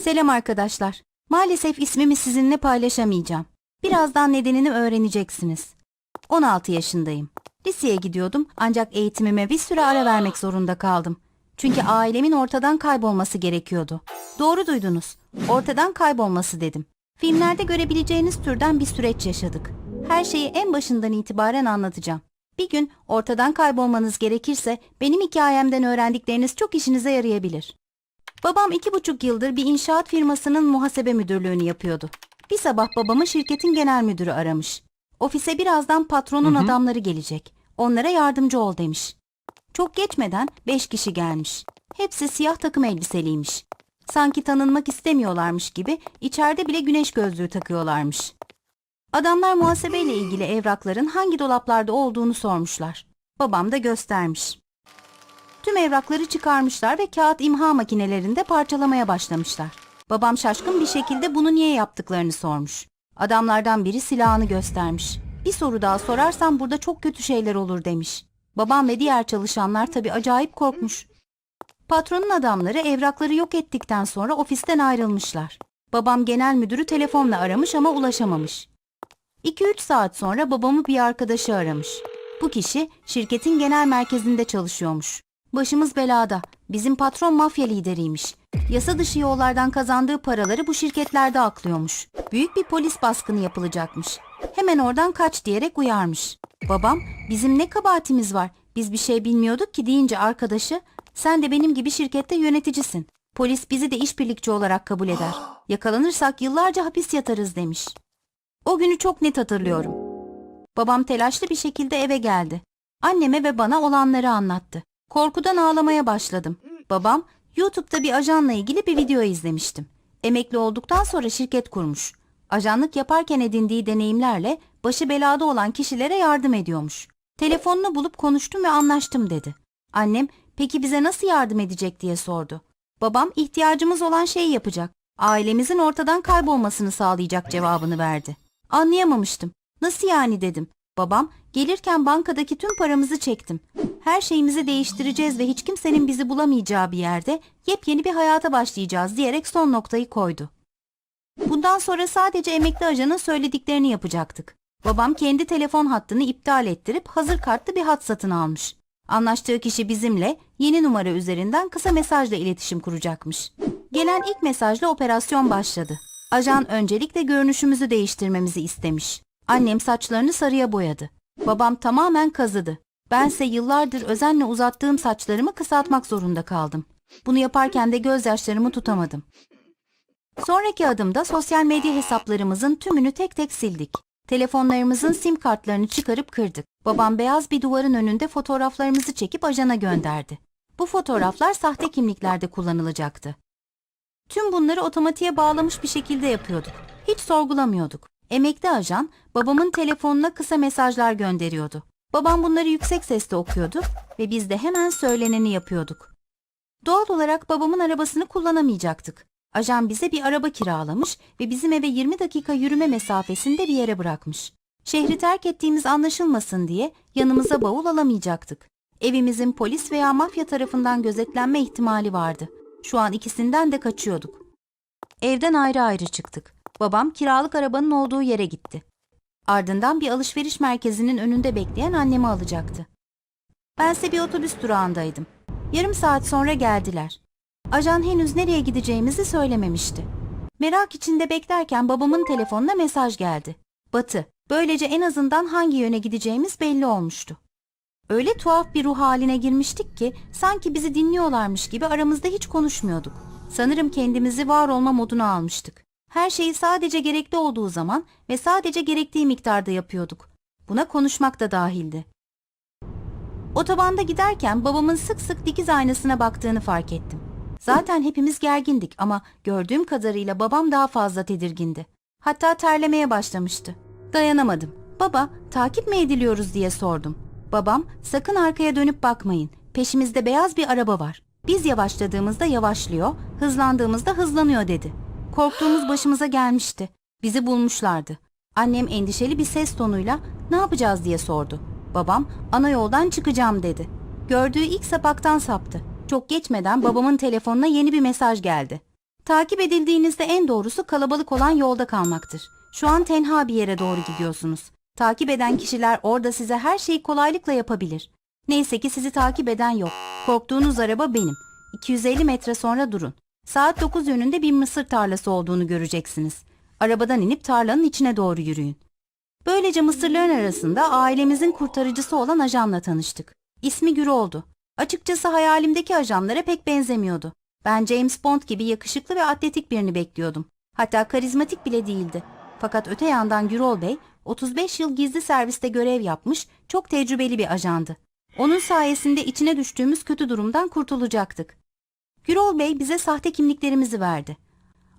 Selam arkadaşlar. Maalesef ismimi sizinle paylaşamayacağım. Birazdan nedenini öğreneceksiniz. 16 yaşındayım. Liseye gidiyordum ancak eğitimime bir süre ara vermek zorunda kaldım. Çünkü ailemin ortadan kaybolması gerekiyordu. Doğru duydunuz. Ortadan kaybolması dedim. Filmlerde görebileceğiniz türden bir süreç yaşadık. Her şeyi en başından itibaren anlatacağım. Bir gün ortadan kaybolmanız gerekirse benim hikayemden öğrendikleriniz çok işinize yarayabilir. Babam iki buçuk yıldır bir inşaat firmasının muhasebe müdürlüğünü yapıyordu. Bir sabah babamı şirketin genel müdürü aramış. Ofise birazdan patronun adamları gelecek. Onlara yardımcı ol demiş. Çok geçmeden beş kişi gelmiş. Hepsi siyah takım elbiseliymiş. Sanki tanınmak istemiyorlarmış gibi içeride bile güneş gözlüğü takıyorlarmış. Adamlar muhasebeyle ilgili evrakların hangi dolaplarda olduğunu sormuşlar. Babam da göstermiş. Tüm evrakları çıkarmışlar ve kağıt imha makinelerinde parçalamaya başlamışlar. Babam şaşkın bir şekilde bunu niye yaptıklarını sormuş. Adamlardan biri silahını göstermiş. Bir soru daha sorarsam burada çok kötü şeyler olur demiş. Babam ve diğer çalışanlar tabii acayip korkmuş. Patronun adamları evrakları yok ettikten sonra ofisten ayrılmışlar. Babam genel müdürü telefonla aramış ama ulaşamamış. 2-3 saat sonra babamı bir arkadaşı aramış. Bu kişi şirketin genel merkezinde çalışıyormuş. Başımız belada. Bizim patron mafya lideriymiş. Yasa dışı yollardan kazandığı paraları bu şirketlerde aklıyormuş. Büyük bir polis baskını yapılacakmış. Hemen oradan kaç diyerek uyarmış. Babam bizim ne kabahatimiz var biz bir şey bilmiyorduk ki deyince arkadaşı sen de benim gibi şirkette yöneticisin. Polis bizi de işbirlikçi olarak kabul eder. Yakalanırsak yıllarca hapis yatarız demiş. O günü çok net hatırlıyorum. Babam telaşlı bir şekilde eve geldi. Anneme ve bana olanları anlattı. Korkudan ağlamaya başladım. Babam, YouTube'da bir ajanla ilgili bir video izlemiştim. Emekli olduktan sonra şirket kurmuş. Ajanlık yaparken edindiği deneyimlerle başı belada olan kişilere yardım ediyormuş. Telefonunu bulup konuştum ve anlaştım dedi. Annem, peki bize nasıl yardım edecek diye sordu. Babam ihtiyacımız olan şeyi yapacak. Ailemizin ortadan kaybolmasını sağlayacak cevabını verdi. Anlayamamıştım. Nasıl yani dedim. Babam, gelirken bankadaki tüm paramızı çektim. Her şeyimizi değiştireceğiz ve hiç kimsenin bizi bulamayacağı bir yerde yepyeni bir hayata başlayacağız diyerek son noktayı koydu. Bundan sonra sadece emekli ajanın söylediklerini yapacaktık. Babam kendi telefon hattını iptal ettirip hazır kartlı bir hat satın almış. Anlaştığı kişi bizimle yeni numara üzerinden kısa mesajla iletişim kuracakmış. Gelen ilk mesajla operasyon başladı. Ajan öncelikle görünüşümüzü değiştirmemizi istemiş. Annem saçlarını sarıya boyadı. Babam tamamen kazıdı. Bense yıllardır özenle uzattığım saçlarımı kısaltmak zorunda kaldım. Bunu yaparken de gözyaşlarımı tutamadım. Sonraki adımda sosyal medya hesaplarımızın tümünü tek tek sildik. Telefonlarımızın sim kartlarını çıkarıp kırdık. Babam beyaz bir duvarın önünde fotoğraflarımızı çekip ajana gönderdi. Bu fotoğraflar sahte kimliklerde kullanılacaktı. Tüm bunları otomatiğe bağlamış bir şekilde yapıyorduk. Hiç sorgulamıyorduk. Emekli ajan babamın telefonuna kısa mesajlar gönderiyordu. Babam bunları yüksek sesle okuyordu ve biz de hemen söyleneni yapıyorduk. Doğal olarak babamın arabasını kullanamayacaktık. Ajan bize bir araba kiralamış ve bizim eve 20 dakika yürüme mesafesinde bir yere bırakmış. Şehri terk ettiğimiz anlaşılmasın diye yanımıza bavul alamayacaktık. Evimizin polis veya mafya tarafından gözetlenme ihtimali vardı. Şu an ikisinden de kaçıyorduk. Evden ayrı ayrı çıktık. Babam kiralık arabanın olduğu yere gitti. Ardından bir alışveriş merkezinin önünde bekleyen annemi alacaktı. Bense bir otobüs durağındaydım. Yarım saat sonra geldiler. Ajan henüz nereye gideceğimizi söylememişti. Merak içinde beklerken babamın telefonuna mesaj geldi. Batı. Böylece en azından hangi yöne gideceğimiz belli olmuştu. Öyle tuhaf bir ruh haline girmiştik ki sanki bizi dinliyorlarmış gibi aramızda hiç konuşmuyorduk. Sanırım kendimizi var olma moduna almıştık. Her şeyi sadece gerekli olduğu zaman ve sadece gerektiği miktarda yapıyorduk. Buna konuşmak da dahildi. Otobanda giderken babamın sık sık dikiz aynasına baktığını fark ettim. Zaten hepimiz gergindik ama gördüğüm kadarıyla babam daha fazla tedirgindi. Hatta terlemeye başlamıştı. Dayanamadım. Baba, takip mi ediliyoruz diye sordum. Babam, sakın arkaya dönüp bakmayın. Peşimizde beyaz bir araba var. Biz yavaşladığımızda yavaşlıyor, hızlandığımızda hızlanıyor dedi. Korktuğumuz başımıza gelmişti. Bizi bulmuşlardı. Annem endişeli bir ses tonuyla ne yapacağız diye sordu. Babam ana yoldan çıkacağım dedi. Gördüğü ilk sapaktan saptı. Çok geçmeden babamın telefonuna yeni bir mesaj geldi. Takip edildiğinizde en doğrusu kalabalık olan yolda kalmaktır. Şu an tenha bir yere doğru gidiyorsunuz. Takip eden kişiler orada size her şeyi kolaylıkla yapabilir. Neyse ki sizi takip eden yok. Korktuğunuz araba benim. 250 metre sonra durun. Saat 9 yönünde bir mısır tarlası olduğunu göreceksiniz. Arabadan inip tarlanın içine doğru yürüyün. Böylece mısırların arasında ailemizin kurtarıcısı olan ajanla tanıştık. İsmi Gürol'du. Açıkçası hayalimdeki ajanlara pek benzemiyordu. Ben James Bond gibi yakışıklı ve atletik birini bekliyordum. Hatta karizmatik bile değildi. Fakat öte yandan Gürol Bey 35 yıl gizli serviste görev yapmış, çok tecrübeli bir ajandı. Onun sayesinde içine düştüğümüz kötü durumdan kurtulacaktık. Gürol Bey bize sahte kimliklerimizi verdi.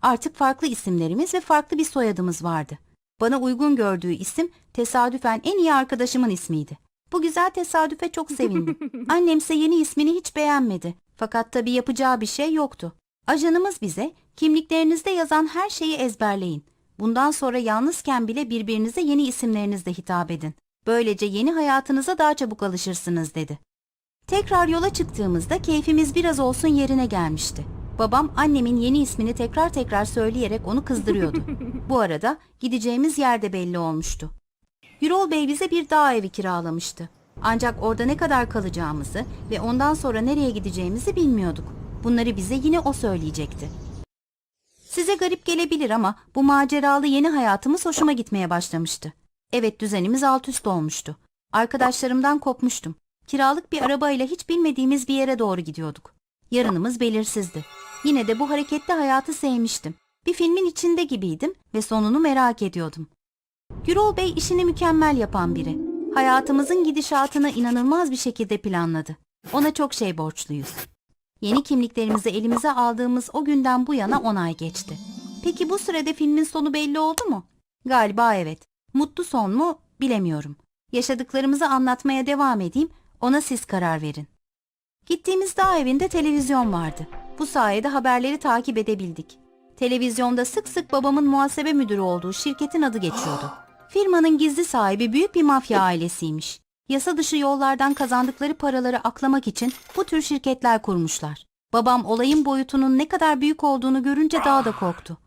Artık farklı isimlerimiz ve farklı bir soyadımız vardı. Bana uygun gördüğü isim tesadüfen en iyi arkadaşımın ismiydi. Bu güzel tesadüfe çok sevindim. Annemse yeni ismini hiç beğenmedi. Fakat tabii yapacağı bir şey yoktu. Ajanımız bize kimliklerinizde yazan her şeyi ezberleyin. Bundan sonra yalnızken bile birbirinize yeni isimlerinizle hitap edin. Böylece yeni hayatınıza daha çabuk alışırsınız dedi. Tekrar yola çıktığımızda keyfimiz biraz olsun yerine gelmişti. Babam annemin yeni ismini tekrar tekrar söyleyerek onu kızdırıyordu. Bu arada gideceğimiz yer de belli olmuştu. Gürol Bey bize bir dağ evi kiralamıştı. Ancak orada ne kadar kalacağımızı ve ondan sonra nereye gideceğimizi bilmiyorduk. Bunları bize yine o söyleyecekti. Size garip gelebilir ama bu maceralı yeni hayatımız hoşuma gitmeye başlamıştı. Evet düzenimiz alt üst olmuştu. Arkadaşlarımdan kopmuştum. Kiralık bir arabayla hiç bilmediğimiz bir yere doğru gidiyorduk. Yarınımız belirsizdi. Yine de bu hareketli hayatı sevmiştim. Bir filmin içinde gibiydim ve sonunu merak ediyordum. Gürol Bey işini mükemmel yapan biri. Hayatımızın gidişatını inanılmaz bir şekilde planladı. Ona çok şey borçluyuz. Yeni kimliklerimizi elimize aldığımız o günden bu yana 10 ay geçti. Peki bu sürede filmin sonu belli oldu mu? Galiba evet. Mutlu son mu bilemiyorum. Yaşadıklarımızı anlatmaya devam edeyim, ona siz karar verin. Gittiğimiz dağ evinde televizyon vardı. Bu sayede haberleri takip edebildik. Televizyonda sık sık babamın muhasebe müdürü olduğu şirketin adı geçiyordu. Firmanın gizli sahibi büyük bir mafya ailesiymiş. Yasa dışı yollardan kazandıkları paraları aklamak için bu tür şirketler kurmuşlar. Babam olayın boyutunun ne kadar büyük olduğunu görünce daha da korktu.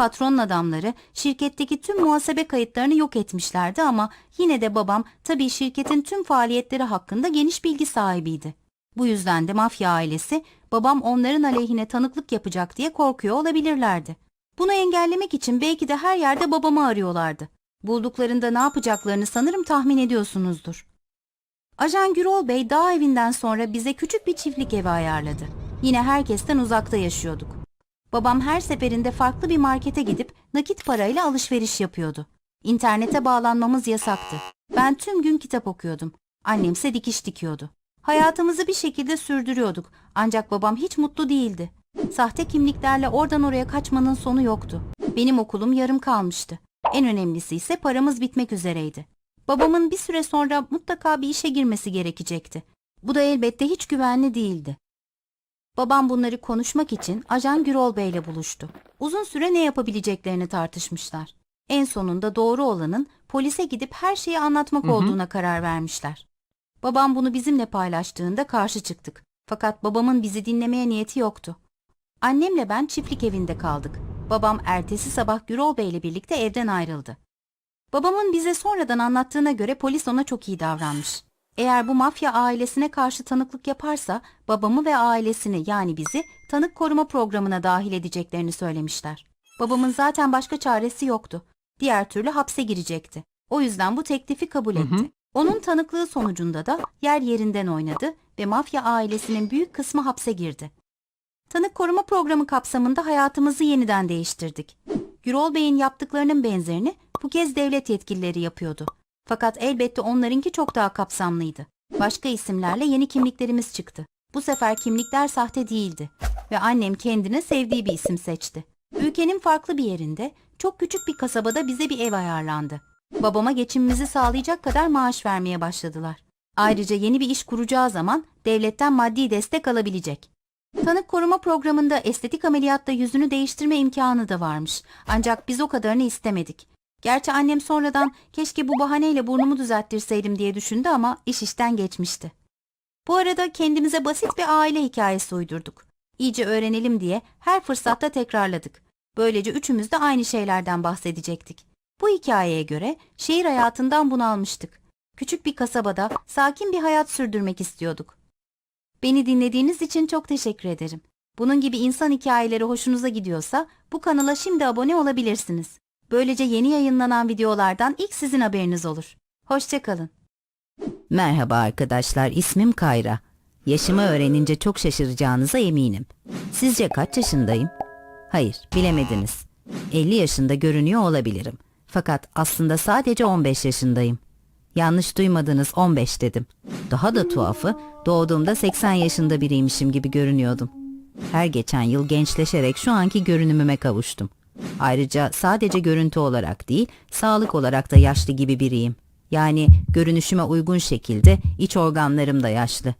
Patronun adamları şirketteki tüm muhasebe kayıtlarını yok etmişlerdi ama yine de babam tabii şirketin tüm faaliyetleri hakkında geniş bilgi sahibiydi. Bu yüzden de mafya ailesi babam onların aleyhine tanıklık yapacak diye korkuyor olabilirlerdi. Bunu engellemek için belki de her yerde babamı arıyorlardı. Bulduklarında ne yapacaklarını sanırım tahmin ediyorsunuzdur. Ajan Gürol Bey dağ evinden sonra bize küçük bir çiftlik evi ayarladı. Yine herkesten uzakta yaşıyorduk. Babam her seferinde farklı bir markete gidip nakit parayla alışveriş yapıyordu. İnternete bağlanmamız yasaktı. Ben tüm gün kitap okuyordum. Annemse dikiş dikiyordu. Hayatımızı bir şekilde sürdürüyorduk. Ancak babam hiç mutlu değildi. Sahte kimliklerle oradan oraya kaçmanın sonu yoktu. Benim okulum yarım kalmıştı. En önemlisi ise paramız bitmek üzereydi. Babamın bir süre sonra mutlaka bir işe girmesi gerekecekti. Bu da elbette hiç güvenli değildi. Babam bunları konuşmak için Ajan Gürol Bey ile buluştu. Uzun süre ne yapabileceklerini tartışmışlar. En sonunda doğru olanın polise gidip her şeyi anlatmak olduğuna karar vermişler. Babam bunu bizimle paylaştığında karşı çıktık. Fakat babamın bizi dinlemeye niyeti yoktu. Annemle ben çiftlik evinde kaldık. Babam ertesi sabah Gürol Bey ile birlikte evden ayrıldı. Babamın bize sonradan anlattığına göre polis ona çok iyi davranmış. Eğer bu mafya ailesine karşı tanıklık yaparsa babamı ve ailesini yani bizi tanık koruma programına dahil edeceklerini söylemişler. Babamın zaten başka çaresi yoktu. Diğer türlü hapse girecekti. O yüzden bu teklifi kabul etti. Onun tanıklığı sonucunda da yer yerinden oynadı ve mafya ailesinin büyük kısmı hapse girdi. Tanık koruma programı kapsamında hayatımızı yeniden değiştirdik. Gürol Bey'in yaptıklarının benzerini bu kez devlet yetkilileri yapıyordu. Fakat elbette onlarınki çok daha kapsamlıydı. Başka isimlerle yeni kimliklerimiz çıktı. Bu sefer kimlikler sahte değildi ve annem kendine sevdiği bir isim seçti. Ülkenin farklı bir yerinde, çok küçük bir kasabada bize bir ev ayarlandı. Babama geçimimizi sağlayacak kadar maaş vermeye başladılar. Ayrıca yeni bir iş kuracağı zaman devletten maddi destek alabilecek. Tanık koruma programında estetik ameliyatta yüzünü değiştirme imkanı da varmış. Ancak biz o kadarını istemedik. Gerçi annem sonradan keşke bu bahaneyle burnumu düzelttirseydim diye düşündü ama iş işten geçmişti. Bu arada kendimize basit bir aile hikayesi uydurduk. İyice öğrenelim diye her fırsatta tekrarladık. Böylece üçümüz de aynı şeylerden bahsedecektik. Bu hikayeye göre şehir hayatından bunalmıştık. Küçük bir kasabada sakin bir hayat sürdürmek istiyorduk. Beni dinlediğiniz için çok teşekkür ederim. Bunun gibi insan hikayeleri hoşunuza gidiyorsa bu kanala şimdi abone olabilirsiniz. Böylece yeni yayınlanan videolardan ilk sizin haberiniz olur. Hoşçakalın. Merhaba arkadaşlar, ismim Kayra. Yaşımı öğrenince çok şaşıracağınıza eminim. Sizce kaç yaşındayım? Hayır, bilemediniz. 50 yaşında görünüyor olabilirim. Fakat aslında sadece 15 yaşındayım. Yanlış duymadınız 15 dedim. Daha da tuhafı doğduğumda 80 yaşında biriymişim gibi görünüyordum. Her geçen yıl gençleşerek şu anki görünümüme kavuştum. Ayrıca sadece görüntü olarak değil, sağlık olarak da yaşlı gibi biriyim. Yani görünüşüme uygun şekilde iç organlarım da yaşlı.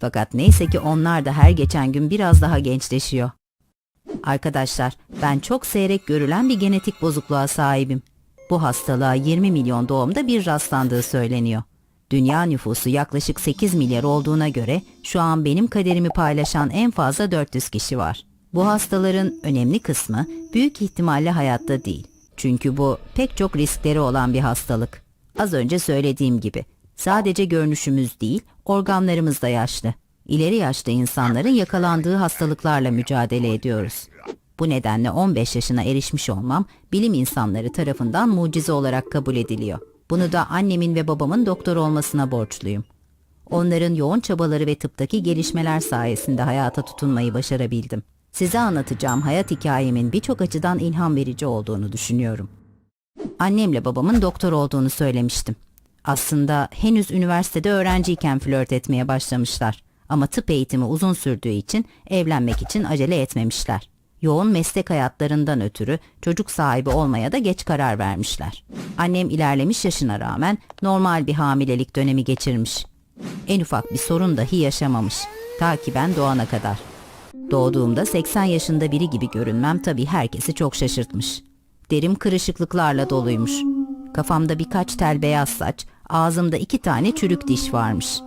Fakat neyse ki onlar da her geçen gün biraz daha gençleşiyor. Arkadaşlar, ben çok seyrek görülen bir genetik bozukluğa sahibim. Bu hastalığa 20 milyon doğumda bir rastlandığı söyleniyor. Dünya nüfusu yaklaşık 8 milyar olduğuna göre şu an benim kaderimi paylaşan en fazla 400 kişi var. Bu hastaların önemli kısmı büyük ihtimalle hayatta değil. Çünkü bu pek çok riskleri olan bir hastalık. Az önce söylediğim gibi sadece görünüşümüz değil, organlarımız da yaşlı. İleri yaşta insanların yakalandığı hastalıklarla mücadele ediyoruz. Bu nedenle 15 yaşına erişmiş olmam bilim insanları tarafından mucize olarak kabul ediliyor. Bunu da annemin ve babamın doktor olmasına borçluyum. Onların yoğun çabaları ve tıptaki gelişmeler sayesinde hayata tutunmayı başarabildim. Size anlatacağım hayat hikayemin birçok açıdan ilham verici olduğunu düşünüyorum. Annemle babamın doktor olduğunu söylemiştim. Aslında henüz üniversitede öğrenciyken flört etmeye başlamışlar. Ama tıp eğitimi uzun sürdüğü için evlenmek için acele etmemişler. Yoğun meslek hayatlarından ötürü çocuk sahibi olmaya da geç karar vermişler. Annem ilerlemiş yaşına rağmen normal bir hamilelik dönemi geçirmiş. En ufak bir sorun dahi yaşamamış. Ta ki ben doğana kadar. Doğduğumda 80 yaşında biri gibi görünmem tabii herkesi çok şaşırtmış. Derim kırışıklıklarla doluymuş. Kafamda birkaç tel beyaz saç, ağzımda iki tane çürük diş varmış.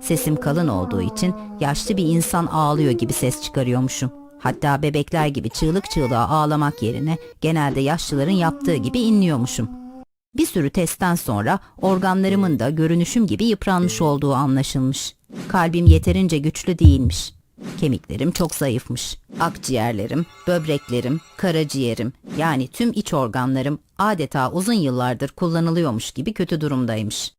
Sesim kalın olduğu için yaşlı bir insan ağlıyor gibi ses çıkarıyormuşum. Hatta bebekler gibi çığlık çığlığa ağlamak yerine genelde yaşlıların yaptığı gibi inliyormuşum. Bir sürü testten sonra organlarımın da görünüşüm gibi yıpranmış olduğu anlaşılmış. Kalbim yeterince güçlü değilmiş. Kemiklerim çok zayıfmış. Akciğerlerim, böbreklerim, karaciğerim yani tüm iç organlarım adeta uzun yıllardır kullanılıyormuş gibi kötü durumdaymış.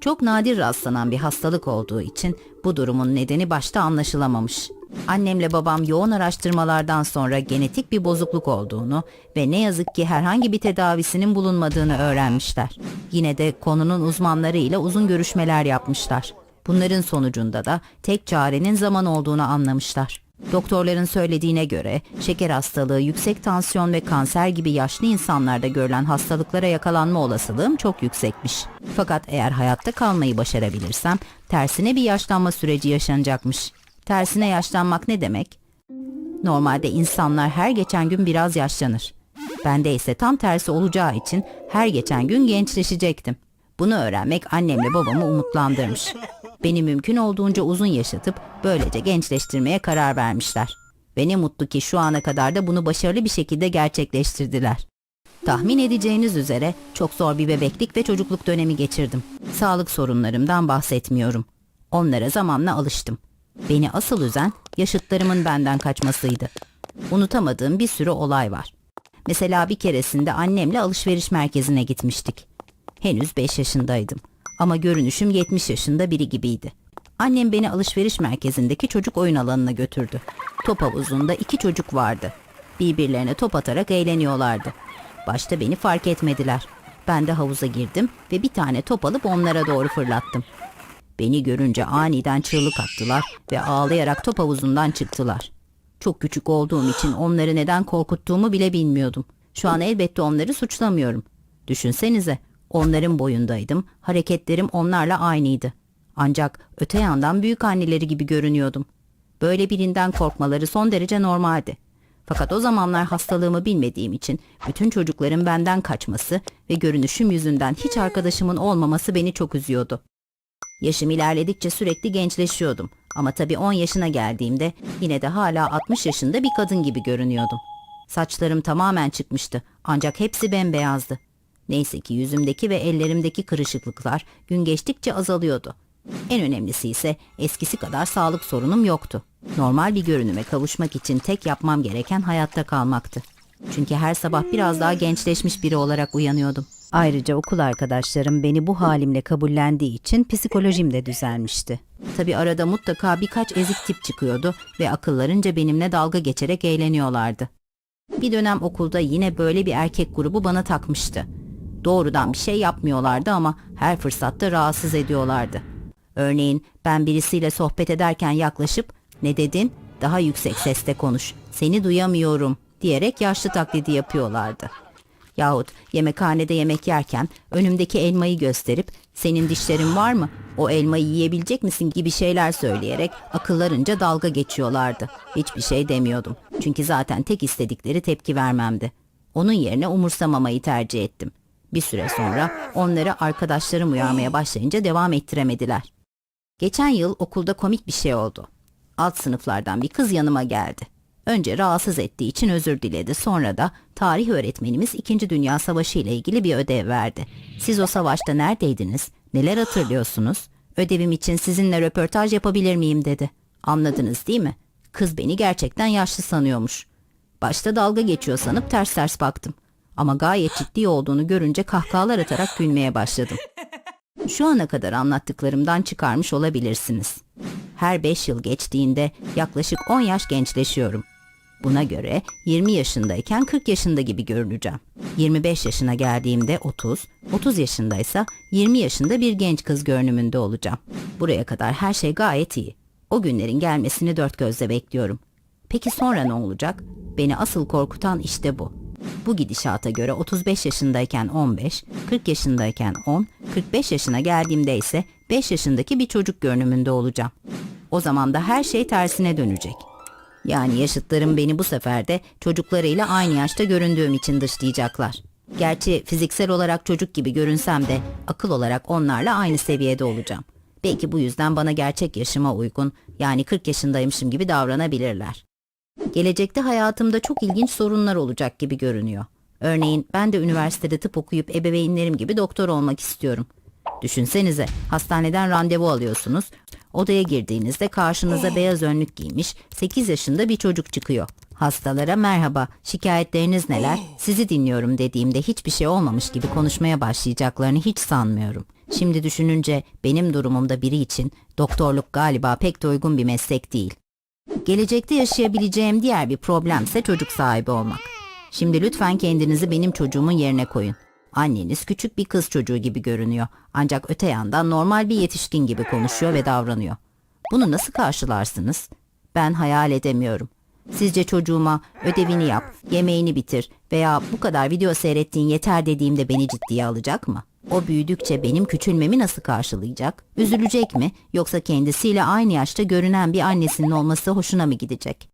Çok nadir rastlanan bir hastalık olduğu için bu durumun nedeni başta anlaşılamamış. Annemle babam yoğun araştırmalardan sonra genetik bir bozukluk olduğunu ve ne yazık ki herhangi bir tedavisinin bulunmadığını öğrenmişler. Yine de konunun uzmanları ile uzun görüşmeler yapmışlar. Bunların sonucunda da tek çarenin zaman olduğunu anlamışlar. Doktorların söylediğine göre şeker hastalığı, yüksek tansiyon ve kanser gibi yaşlı insanlarda görülen hastalıklara yakalanma olasılığım çok yüksekmiş. Fakat eğer hayatta kalmayı başarabilirsem tersine bir yaşlanma süreci yaşanacakmış. Tersine yaşlanmak ne demek? Normalde insanlar her geçen gün biraz yaşlanır. Bende ise tam tersi olacağı için her geçen gün gençleşecektim. Bunu öğrenmek annemle babamı umutlandırmış. Beni mümkün olduğunca uzun yaşatıp böylece gençleştirmeye karar vermişler. Ve ne mutlu ki şu ana kadar da bunu başarılı bir şekilde gerçekleştirdiler. Tahmin edeceğiniz üzere çok zor bir bebeklik ve çocukluk dönemi geçirdim. Sağlık sorunlarımdan bahsetmiyorum. Onlara zamanla alıştım. Beni asıl üzen yaşıtlarımın benden kaçmasıydı. Unutamadığım bir sürü olay var. Mesela bir keresinde annemle alışveriş merkezine gitmiştik. Henüz 5 yaşındaydım ama görünüşüm 70 yaşında biri gibiydi. Annem beni alışveriş merkezindeki çocuk oyun alanına götürdü. Top havuzunda iki çocuk vardı. Birbirlerine top atarak eğleniyorlardı. Başta beni fark etmediler. Ben de havuza girdim ve bir tane top alıp onlara doğru fırlattım. Beni görünce aniden çığlık attılar ve ağlayarak top havuzundan çıktılar. Çok küçük olduğum için onları neden korkuttuğumu bile bilmiyordum. Şu an elbette onları suçlamıyorum. Düşünsenize, onların boyundaydım, hareketlerim onlarla aynıydı. Ancak öte yandan büyük anneleri gibi görünüyordum. Böyle birinden korkmaları son derece normaldi. Fakat o zamanlar hastalığımı bilmediğim için bütün çocukların benden kaçması ve görünüşüm yüzünden hiç arkadaşımın olmaması beni çok üzüyordu. Yaşım ilerledikçe sürekli gençleşiyordum Ama tabii 10 yaşına geldiğimde yine de hala 60 yaşında bir kadın gibi görünüyordum. Saçlarım tamamen çıkmıştı ancak hepsi bembeyazdı. Neyse ki yüzümdeki ve ellerimdeki kırışıklıklar gün geçtikçe azalıyordu. En önemlisi ise eskisi kadar sağlık sorunum yoktu. Normal bir görünüme kavuşmak için tek yapmam gereken hayatta kalmaktı. Çünkü her sabah biraz daha gençleşmiş biri olarak uyanıyordum. Ayrıca okul arkadaşlarım beni bu halimle kabullendiği için psikolojim de düzelmişti. Tabi arada mutlaka birkaç ezik tip çıkıyordu ve akıllarınca benimle dalga geçerek eğleniyorlardı. Bir dönem okulda yine böyle bir erkek grubu bana takmıştı. Doğrudan bir şey yapmıyorlardı ama her fırsatta rahatsız ediyorlardı. Örneğin ben birisiyle sohbet ederken yaklaşıp ne dedin? Daha yüksek sesle konuş. Seni duyamıyorum diyerek yaşlı taklidi yapıyorlardı. Yahut yemekhanede yemek yerken önümdeki elmayı gösterip senin dişlerin var mı? O elmayı yiyebilecek misin gibi şeyler söyleyerek akıllarınca dalga geçiyorlardı. Hiçbir şey demiyordum. Çünkü zaten tek istedikleri tepki vermemdi. Onun yerine umursamamayı tercih ettim. Bir süre sonra onları arkadaşlarım uyarmaya başlayınca devam ettiremediler. Geçen yıl okulda komik bir şey oldu. Alt sınıflardan bir kız yanıma geldi. Önce rahatsız ettiği için özür diledi. Sonra da tarih öğretmenimiz 2. Dünya Savaşı ile ilgili bir ödev verdi. Siz o savaşta neredeydiniz? Neler hatırlıyorsunuz? Ödevim için sizinle röportaj yapabilir miyim dedi. Anladınız değil mi? Kız beni gerçekten yaşlı sanıyormuş. Başta dalga geçiyor sanıp ters ters baktım. Ama gayet ciddi olduğunu görünce kahkahalar atarak gülmeye başladım. Şu ana kadar anlattıklarımdan çıkarmış olabilirsiniz. Her 5 yıl geçtiğinde yaklaşık 10 yaş gençleşiyorum. Buna göre 20 yaşındayken 40 yaşında gibi görüneceğim. 25 yaşına geldiğimde 30, 30 yaşındaysa 20 yaşında bir genç kız görünümünde olacağım. Buraya kadar her şey gayet iyi. O günlerin gelmesini dört gözle bekliyorum. Peki sonra ne olacak? Beni asıl korkutan işte bu. Bu gidişata göre 35 yaşındayken 15, 40 yaşındayken 10, 45 yaşına geldiğimde ise 5 yaşındaki bir çocuk görünümünde olacağım. O zaman da her şey tersine dönecek. Yani yaşıtlarım beni bu sefer de çocuklarıyla aynı yaşta göründüğüm için dışlayacaklar. Gerçi fiziksel olarak çocuk gibi görünsem de akıl olarak onlarla aynı seviyede olacağım. Belki bu yüzden bana gerçek yaşıma uygun yani 40 yaşındaymışım gibi davranabilirler. Gelecekte hayatımda çok ilginç sorunlar olacak gibi görünüyor. Örneğin ben de üniversitede tıp okuyup ebeveynlerim gibi doktor olmak istiyorum. Düşünsenize hastaneden randevu alıyorsunuz. Odaya girdiğinizde karşınıza beyaz önlük giymiş 8 yaşında bir çocuk çıkıyor. Hastalara merhaba, şikayetleriniz neler? Sizi dinliyorum dediğimde hiçbir şey olmamış gibi konuşmaya başlayacaklarını hiç sanmıyorum. Şimdi düşününce benim durumumda biri için doktorluk galiba pek de uygun bir meslek değil. Gelecekte yaşayabileceğim diğer bir problemse çocuk sahibi olmak. Şimdi lütfen kendinizi benim çocuğumun yerine koyun. Anneniz küçük bir kız çocuğu gibi görünüyor. Ancak öte yandan normal bir yetişkin gibi konuşuyor ve davranıyor. Bunu nasıl karşılarsınız? Ben hayal edemiyorum. Sizce çocuğuma ödevini yap, yemeğini bitir veya bu kadar video seyrettiğin yeter dediğimde beni ciddiye alacak mı? O büyüdükçe benim küçülmemi nasıl karşılayacak? Üzülecek mi? Yoksa kendisiyle aynı yaşta görünen bir annesinin olması hoşuna mı gidecek?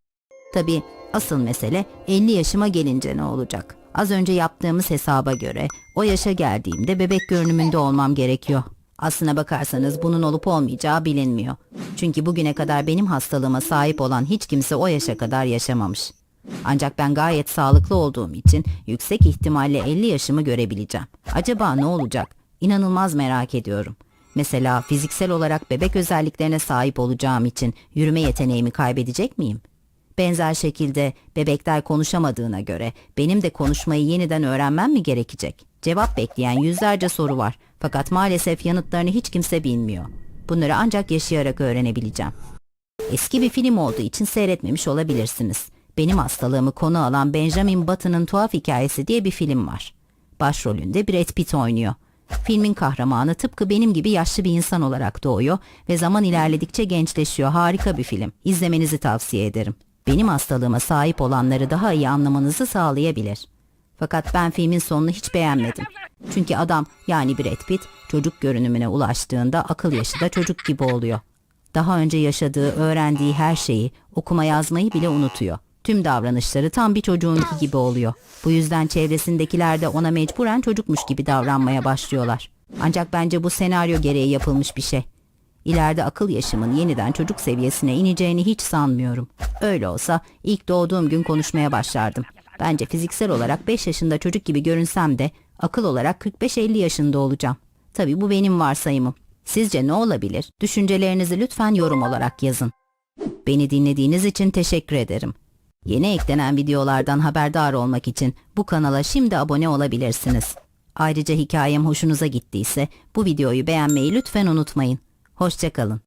Tabii asıl mesele 50 yaşıma gelince ne olacak? Az önce yaptığımız hesaba göre o yaşa geldiğimde bebek görünümünde olmam gerekiyor. Aslına bakarsanız bunun olup olmayacağı bilinmiyor. Çünkü bugüne kadar benim hastalığıma sahip olan hiç kimse o yaşa kadar yaşamamış. Ancak ben gayet sağlıklı olduğum için yüksek ihtimalle 50 yaşımı görebileceğim. Acaba ne olacak? İnanılmaz merak ediyorum. Mesela fiziksel olarak bebek özelliklerine sahip olacağım için yürüme yeteneğimi kaybedecek miyim? Benzer şekilde bebekler konuşamadığına göre benim de konuşmayı yeniden öğrenmem mi gerekecek? Cevap bekleyen yüzlerce soru var. Fakat maalesef yanıtlarını hiç kimse bilmiyor. Bunları ancak yaşayarak öğrenebileceğim. Eski bir film olduğu için seyretmemiş olabilirsiniz. Benim hastalığımı konu alan Benjamin Button'ın Tuhaf Hikayesi diye bir film var. Başrolünde Brad Pitt oynuyor. Filmin kahramanı tıpkı benim gibi yaşlı bir insan olarak doğuyor ve zaman ilerledikçe gençleşiyor. Harika bir film. İzlemenizi tavsiye ederim. Benim hastalığıma sahip olanları daha iyi anlamanızı sağlayabilir. Fakat ben filmin sonunu hiç beğenmedim. Çünkü adam yani Brad Pitt çocuk görünümüne ulaştığında akıl yaşı da çocuk gibi oluyor. Daha önce yaşadığı, öğrendiği her şeyi, okuma yazmayı bile unutuyor. Tüm davranışları tam bir çocuğunki gibi oluyor. Bu yüzden çevresindekiler de ona mecburen çocukmuş gibi davranmaya başlıyorlar. Ancak bence bu senaryo gereği yapılmış bir şey. İleride akıl yaşımın yeniden çocuk seviyesine ineceğini hiç sanmıyorum. Öyle olsa ilk doğduğum gün konuşmaya başlardım. Bence fiziksel olarak 5 yaşında çocuk gibi görünsem de akıl olarak 45-50 yaşında olacağım. Tabii bu benim varsayımım. Sizce ne olabilir? Düşüncelerinizi lütfen yorum olarak yazın. Beni dinlediğiniz için teşekkür ederim. Yeni eklenen videolardan haberdar olmak için bu kanala şimdi abone olabilirsiniz. Ayrıca hikayem hoşunuza gittiyse bu videoyu beğenmeyi lütfen unutmayın. Hoşçakalın.